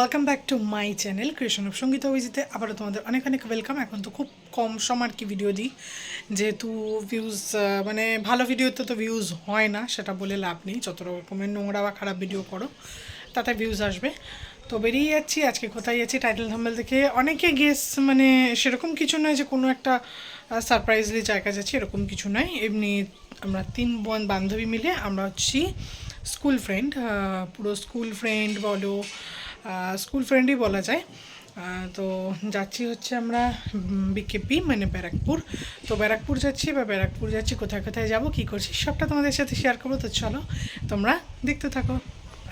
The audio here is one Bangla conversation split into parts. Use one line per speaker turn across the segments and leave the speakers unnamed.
Welcome back to my channel Krishna Sangeet অভিজিতে আবারও তোমাদের অনেক অনেক ওয়েলকাম এখন তো খুব কম সম আর কি ভিডিও দিই। যেহেতু ভিউজ মানে ভালো ভিডিওতে তো ভিউজ হয় না, সেটা বলে লাভ নেই। যত রকমের নোংরা বা খারাপ ভিডিও করো, তাতে ভিউজ আসবে। তো বেরিয়ে যাচ্ছি, আজকে কোথায় যাচ্ছি টাইটেল থাম্বেল দেখে। অনেকে গেস মানে সেরকম কিছু নয় যে কোনো একটা সারপ্রাইজলি জায়গা যাচ্ছি, এরকম কিছু নয়। এমনি আমরা তিন বোন বান্ধবী মিলে আমরা হচ্ছি স্কুল ফ্রেন্ড পুরো স্কুল ফ্রেন্ড বলো স্কুল ফ্রেন্ডই বলা যায়। তো যাচ্ছি হচ্ছে আমরা বিকেপি মানে ব্যারাকপুর। তো ব্যারাকপুর যাচ্ছি বা ব্যারাকপুর যাচ্ছি, কোথায় কোথায় যাব, কী করছি, সবটা তোমাদের সাথে শেয়ার করব। তো চলো, তোমরা দেখতে থাকো।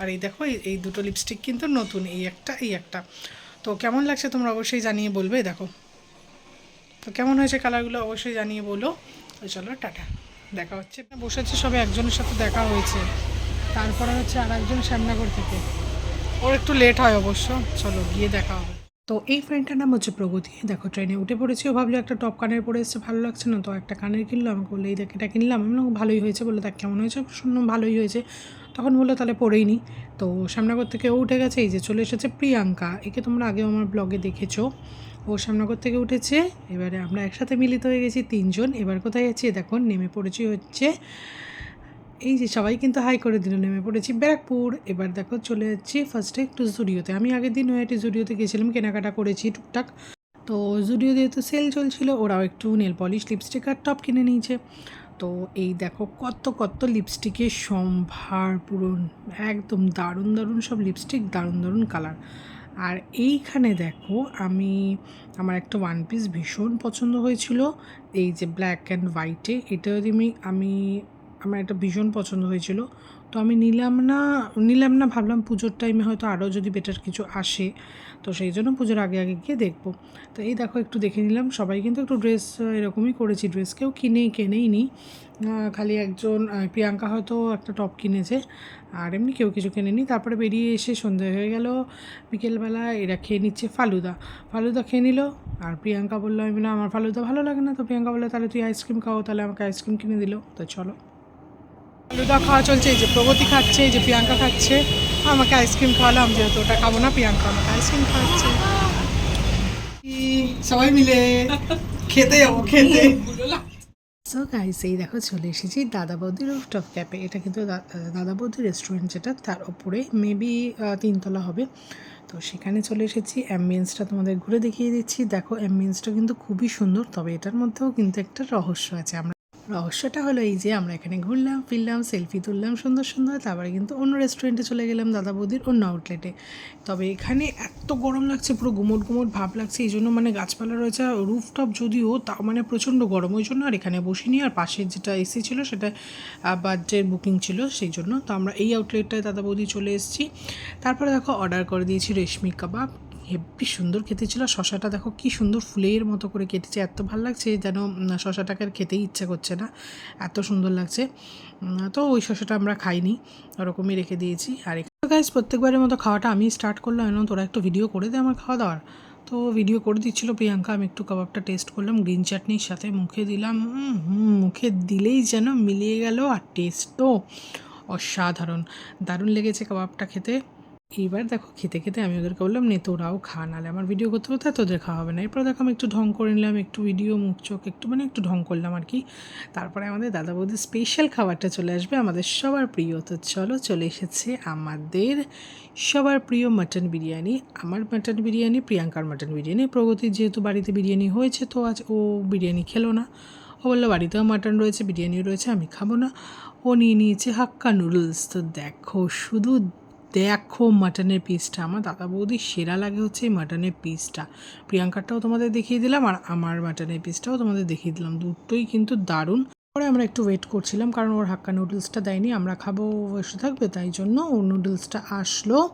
আর এই দেখো, এই- দুটো লিপস্টিক কিন্তু নতুন, এই একটা এই একটা। তো কেমন লাগছে তোমরা অবশ্যই জানিয়ে বলবে দেখো। তো কেমন হয়েছে কালারগুলো অবশ্যই জানিয়ে বলো। তো চলো, টাটা। দেখা হচ্ছে। বসেছে সবে একজনের সাথে দেখা হয়েছে। তারপরে হচ্ছে আর একজন শ্যামনগর থেকে। ওর একটু লেট হয় অবশ্য। চলো, গিয়ে দেখা হবে। তো এই ফ্রেন্ডটার নাম হচ্ছে প্রগতি। দেখো ট্রেনে উঠে পড়েছি, ও ভাবলো একটা টপ কানের পরে এসছে, ভালো লাগছে না, তো একটা কানের কিনলো আমাকে বলল, এই দেখ, এটা কিনলাম। আমি ভালোই হয়েছে। বলে দেখ, কেমন হয়েছে? শুনলাম ভালোই হয়েছে। তখন বলল, তাহলে পরেই নি। তো সামনাগর থেকে ও উঠে গেছে, এই যে চলে এসেছে প্রিয়াঙ্কা। একে তোমরা আগেও আমার ব্লগে দেখেছ। ও শ্যামনগর থেকে উঠেছে, এবারে আমরা একসাথে মিলিত হয়ে গেছি তিনজন। এবার কোথায় যাচ্ছি? দেখো, নেমে পড়েছি হচ্ছে এই যে সবাই কিন্তু হাই করে দিল, নেমে পড়েছি ব্যারাকপুর। এবার দেখো চলে যাচ্ছি ফার্স্টে একটু জুডিওতে। আমি আগের দিন নয়াটি জুডিওতে গেছিলাম কেনাকাটা করেছি টুকটাক। তো জুডিও যেহেতু সেল চলছিল, ওরাও একটু নেল পলিশ লিপস্টিক আর টপ কিনে নিয়েছে। তো এই দেখো কত কত লিপস্টিকের সম্ভার পূরণ। একদম দারুণ দারুণ সব লিপস্টিক দারুণ দারুণ কালার আর এইখানে দেখো আমি, আমার একটা ওয়ান পিস ভীষণ পছন্দ হয়েছিল। এই যে ব্ল্যাক অ্যান্ড হোয়াইটে এটা আমি আমি আমার একটা ভীষণ পছন্দ হয়েছিল। তো আমি নিলাম না নিলাম না, ভাবলাম পুজোর টাইমে হয়তো আরও যদি বেটার কিছু আসে। তো সেই জন্য পুজোর আগে আগে গিয়ে দেখব। তো এই দেখো, একটু দেখে নিলাম। সবাই কিন্তু একটু ড্রেস এরকমই করেছি। ড্রেস কেউ কিনে কেনেই নি খালি একজন প্রিয়াঙ্কা হয়তো একটা টপ কিনেছে। আর এমনি কেউ কিছু কেনেনি। তারপরে বেরিয়ে এসে সন্ধে হয়ে গেল। বিকেলবেলা এরা খেয়ে নিচ্ছে ফালুদা। ফালুদা খেয়ে নিল। আর প্রিয়াঙ্কা বলল, আমি বললাম, আমার ফালুদা ভালো লাগে না। তো প্রিয়াঙ্কা বলল, তাহলে তুই আইসক্রিম খাও। তাহলে আমাকে আইসক্রিম কিনে দিল। তো চলো। ফালুদা খাওয়া চলছে, এই যে প্রগতি খাচ্ছে, এই যে প্রিয়াঙ্কা খাচ্ছে। আমাকে আইসক্রিম খাওয়ালাম, যেহেতু ওটা খাব না, প্রিয়াঙ্কা আমাকে আইসক্রিম খাওয়াচ্ছে। সবাই মিলে খেতে যাব, খেতে। সো গাইস এই দেখো চলে এসেছি দাদা বৌদি রুফটপ ক্যাপে এটা কিন্তু দাদা বৌদি রেস্টুরেন্ট যেটা, তার ওপরে মেবি তিনতলা হবে। তো সেখানে চলে এসেছি অ্যাম্বিয়েন্সটা তোমাদের ঘুরে দেখিয়ে দিচ্ছি। দেখো অ্যাম্বিয়েন্সটা কিন্তু খুবই সুন্দর, তবে এটার মধ্যেও কিন্তু একটা রহস্য আছে। আমরা রহস্যটা হলো এই যে আমরা এখানে ঘুরলাম, ফিরলাম সেলফি তুললাম সুন্দর সুন্দর, তারপরে কিন্তু অন্য রেস্টুরেন্টে চলে গেলাম দাদা বৌদির অন্য আউটলেটে তবে এখানে এত গরম লাগছে, পুরো গুমোট গুমোট ভাব লাগছে, এই জন্য মানে গাছপালা রয়েছে রুফটপ যদিও তা মানে প্রচণ্ড গরম, ওই জন্য আর এখানে বসিনি, আর পাশের যেটা এসি ছিল সেটা বার্থডের বুকিং ছিল সেই জন্য। তো আমরা এই আউটলেটটায় দাদা বৌদি চলে এসেছি। তারপরে দেখো অর্ডার করে দিয়েছি রেশমি কাবাব। হেব্বি সুন্দর খেতে ছিল শশাটা দেখো কি সুন্দর ফুলের মতো করে কেটেছে। এত ভালো লাগছে যেন শশাটাকে আর খেতেই ইচ্ছা করছে না। এত সুন্দর লাগছে। তো ওই শশাটা আমরা খাইনি। ওরকমই রেখে দিয়েছি। আর গাইজ প্রত্যেকবারের মতো খাওয়াটা আমি স্টার্ট করলাম। এবং তোরা একটু ভিডিও করে দে আমার খাওয়া দাওয়ার। তো ভিডিও করে দিচ্ছিল প্রিয়াঙ্কা। আমি একটু কাবাবটা টেস্ট করলাম গ্রিন চাটনির সাথে মুখে দিলাম। মুখে দিলেই যেন মিলিয়ে গেল। আর টেস্টও অসাধারণ। দারুণ লেগেছে কাবাবটা খেতে। এইবার দেখো খেতে খেতে আমি ওদেরকে বললাম, নে তোরাও খা নাহলে আমার ভিডিও করতে করতে তোদের খাওয়া হবে না। এরপর দেখো আমি একটু ঢং করে নিলাম, একটু ভিডিও মুখ, চোখ, একটু মানে একটু ঢং করলাম আর কি। তারপরে আমাদের দাদা বৌদির স্পেশাল খাবারটা চলে আসবে আমাদের সবার প্রিয়। তো চলো চলে এসেছে আমাদের সবার প্রিয় মাটন বিরিয়ানি। আমার মাটন বিরিয়ানি, প্রিয়াঙ্কার মাটন বিরিয়ানি। প্রগতির যেহেতু বাড়িতে বিরিয়ানি হয়েছে, তো আজ ও বিরিয়ানি খেলো না। ও বলল, বাড়িতেও মাটন রয়েছে, বিরিয়ানিও রয়েছে, আমি খাব না। ও নিয়ে নিয়েছে হাক্কা নুডলস তো দেখো শুধু দেখো মাটনের পিসটা আমার দাদা বৌদি সেরা লাগে হচ্ছে এই মাটনের পিসটা প্রিয়াঙ্কারটাও তোমাদের দেখিয়ে দিলাম আর আমার মাটনের পিসটাও তোমাদের দেখিয়ে দিলাম। দুটোই কিন্তু দারুণ। পরে আমরা একটু ওয়েট করছিলাম কারণ ওর হাক্কা নুডলসটা দেয়নি। আমরা খাব এসে থাকবে, তাই জন্য ওর নুডলসটা আসলো।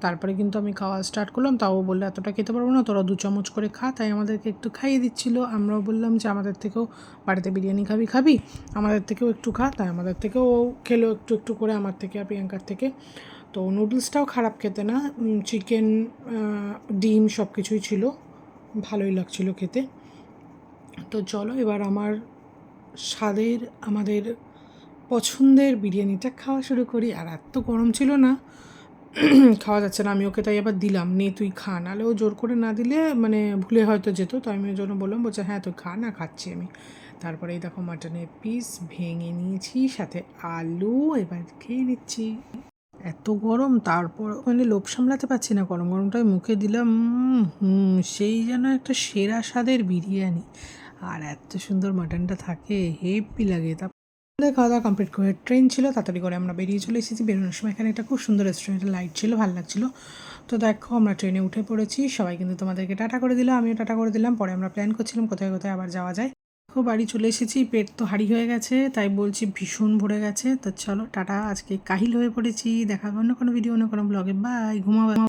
তারপরে কিন্তু আমি খাওয়া স্টার্ট করলাম। তাও বললে, এতটা খেতে পারব না, তোরা দু চামচ করে খা। তাই আমাদেরকে একটু খাইয়ে দিচ্ছিল। আমরাও বললাম যে, আমাদের থেকেও বাড়িতে বিরিয়ানি খাবি খাবি। আমাদের থেকেও একটু খা। তাই আমাদের থেকেও খেলো একটু একটু করে, আমার থেকে আর প্রিয়াঙ্কার থেকে। তো নুডলসটাও খারাপ খেতে না। চিকেন ডিম সব কিছুই ছিল। ভালোই লাগছিল খেতে। তো চলো এবার আমার স্বাদের, আমাদের পছন্দের বিরিয়ানিটা খাওয়া শুরু করি। আর এত গরম ছিল না। খাওয়া যাচ্ছে না। আমি ওকে তাই আবার দিলাম। নে, তুই খা। নাহলে ও জোর করে না দিলে মানে ভুলে হয়তো যেত। তো আমি ওই জন্য বললাম, বলছে হ্যাঁ তুই খা, না খাচ্ছি আমি। তারপরে এই দেখো মাটনের পিস ভেঙে নিয়েছি, সাথে আলু এবার খেয়ে নিচ্ছি। এত গরম, তারপর মানে লোভ সামলাতে পারছি না গরম। গরমটা মুখে দিলাম হুম, সেই যেন একটা সেরা স্বাদের বিরিয়ানি। আর এত সুন্দর মাটনটা থাকে হেভি লাগে। তা খাওয়া দাওয়া কমপ্লিট করে ট্রেন ছিল, তাড়াতাড়ি করে আমরা বেরিয়ে চলে এসেছি। বেরোনোর সময় এখানে একটা খুব সুন্দর রেস্টুরেন্টের লাইট ছিল, ভালো লাগছিল। তো দেখো, আমরা ট্রেনে উঠে পড়েছি। সবাই কিন্তু তোমাদেরকে টাটা করে দিলাম আমিও টাটা করে দিলাম। পরে আমরা প্ল্যান করছিলাম কোথায় কোথায় আবার যাওয়া যায়। দেখো বাড়ি চলে এসেছি, পেট তো হাড়ি হয়ে গেছে, তাই বলছি ভীষণ ভরে গেছে। তো চলো, টাটা, আজকে কাহিল হয়ে পড়েছি, দেখা অন্য কোনো ভিডিও অন্য কোনো ব্লগে বাই ঘুমাবো